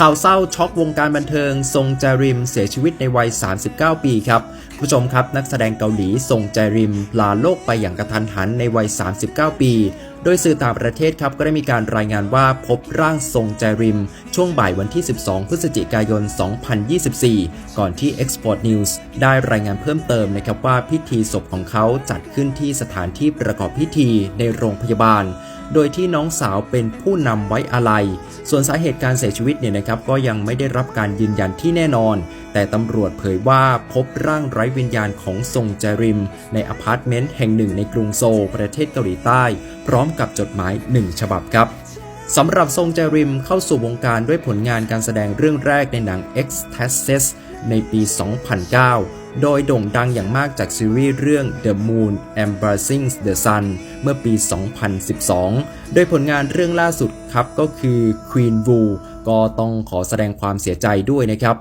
ข่าวเศร้าช็อกวงการบันเทิง ทรงจาริมเสียชีวิตในวัย 39 ปีครับ ผู้ชมครับนักแสดงเกาหลีทรงจาริม ลาโลกไปอย่างกระทันหันในวัย 39 ปี โดยสื่อต่างประเทศครับก็ได้มีการรายงานว่าพบร่างทรงจาริม ช่วงบ่ายวันที่ 12 พฤศจิกายน 2024 ก่อนที่ Export News ได้รายงานเพิ่มเติมนะครับว่าพิธีศพของเขาจัดขึ้นที่สถานที่ประกอบพิธีในโรงพยาบาล โดยที่น้องสาวเป็นผู้นำไว้อาลัย ส่วนสาเหตุการเสียชีวิตเนี่ยนะครับก็ยังไม่ได้รับการยืนยันที่แน่นอน แต่ตำรวจเผยว่าพบร่างไร้วิญญาณของทรงจริม ในอพาร์ตเมนต์แห่งหนึ่งในกรุงโซลประเทศเกาหลีใต้ พร้อมกับจดหมายหนึ่งฉบับครับสำหรับทรงจริมเข้าสู่วงการด้วยผลงานการแสดงเรื่องแรกในหนัง X t a s s e s ในปี 2009 โดยโด่งดังอย่างมากจากซีรีส์เรื่อง The Moon Embracing the Sun เมื่อปี 2012 โดยผลงานเรื่องล่าสุดครับก็คือ Queen Wu ก็ต้องขอแสดงความเสียใจด้วยนะครับ